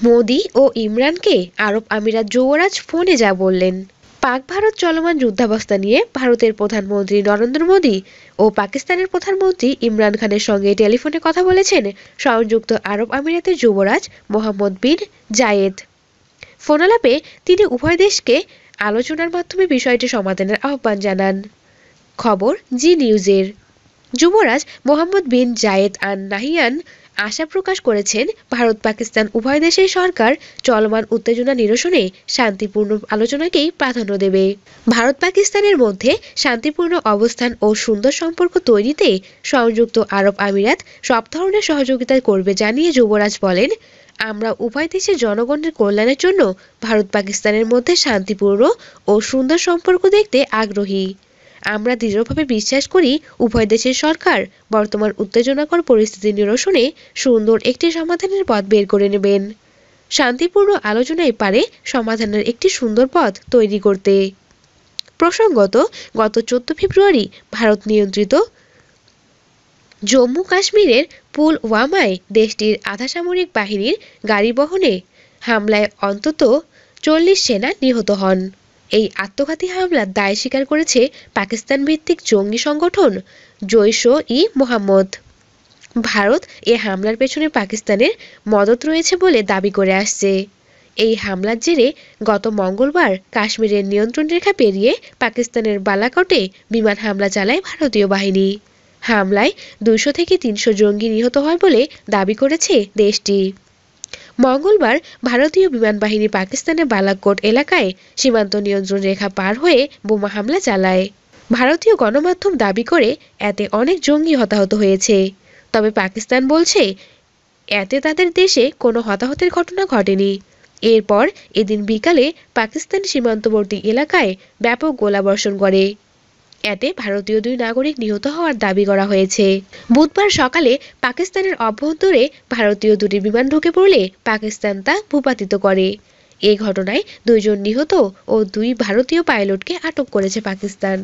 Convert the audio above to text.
মোদি ও ইমরানকে আরব আমিরাত যুবরাজ ফোনে যা বললেন। পাক ভারত চলমান যুদ্ধাবস্থা নিয়ে ভারতের প্রধানমন্ত্রী নরেন্দ্র মোদি ও পাকিস্তানের প্রধানমন্ত্রী ইমরান খানের সঙ্গে টেলিফোনে কথা বলেছেন সংযুক্ত আরব আমিরাতের যুবরাজ মোহাম্মদ বিন জায়েদ। ফোনালাপে তিনি উভয় দেশকে আলোচনার মাধ্যমে বিষয়টি সমাধানের আহ্বান জানান। খবর জি নিউজের। যুবরাজ মোহাম্মদ বিন জায়েদ আন নাহিয়ান আশা প্রকাশ করেছেন, ভারত পাকিস্তান উভয় দেশের সরকার চলমান উত্তেজনা নিরসনে শান্তিপূর্ণ আলোচনাকেই প্রাধান্য দেবে। ভারত পাকিস্তানের মধ্যে শান্তিপূর্ণ অবস্থান ও সুন্দর সম্পর্ক তৈরিতে সংযুক্ত আরব আমিরাত সব ধরনের সহযোগিতা করবে জানিয়ে যুবরাজ বলেন, আমরা উভয় দেশের জনগণের কল্যাণের জন্য ভারত পাকিস্তানের মধ্যে শান্তিপূর্ণ ও সুন্দর সম্পর্ক দেখতে আগ্রহী। আমরা দৃঢ়ভাবে বিশ্বাস করি উভয় দেশের সরকার বর্তমান উত্তেজনাকর পরিস্থিতি নিরসনে সুন্দর একটি সমাধানের পথ বের করে নেবেন। শান্তিপূর্ণ আলোচনায় পারে সমাধানের একটি সুন্দর পথ তৈরি করতে। প্রসঙ্গত, গত চোদ্দ ফেব্রুয়ারি ভারত নিয়ন্ত্রিত জম্মু কাশ্মীরের পুলওয়ামায় দেশটির আধাসামরিক বাহিনীর গাড়ি বহনে হামলায় অন্তত চল্লিশ সেনা নিহত হন। এই আত্মঘাতী হামলার দায় স্বীকার করেছে পাকিস্তান ভিত্তিক জঙ্গি সংগঠন জৈশ ই মোহাম্মদ। ভারত এ হামলার পেছনে পাকিস্তানের মদত রয়েছে বলে দাবি করে আসছে। এই হামলার জেরে গত মঙ্গলবার কাশ্মীরের নিয়ন্ত্রণ রেখা পেরিয়ে পাকিস্তানের বালাকোটে বিমান হামলা চালায় ভারতীয় বাহিনী। হামলায় দুইশো থেকে তিনশো জঙ্গি নিহত হয় বলে দাবি করেছে দেশটি। মঙ্গলবার ভারতীয় বিমান বাহিনী পাকিস্তানের বালাকোট এলাকায় সীমান্ত নিয়ন্ত্রণ রেখা পার হয়ে বোমা হামলা চালায়। ভারতীয় গণমাধ্যম দাবি করে এতে অনেক জঙ্গি হতাহত হয়েছে। তবে পাকিস্তান বলছে, এতে তাদের দেশে কোনো হতাহতের ঘটনা ঘটেনি। এরপর এদিন বিকালে পাকিস্তান সীমান্তবর্তী এলাকায় ব্যাপক গোলাবর্ষণ করে। এতে ভারতীয় দুই নাগরিক নিহত হওয়ার দাবি করা হয়েছে। বুধবার সকালে পাকিস্তানের অভ্যন্তরে ভারতীয় দুটি বিমান ঢুকে পড়লে পাকিস্তান তা ভূপাতিত করে। এ ঘটনায় দুইজন নিহত ও দুই ভারতীয় পাইলটকে আটক করেছে পাকিস্তান।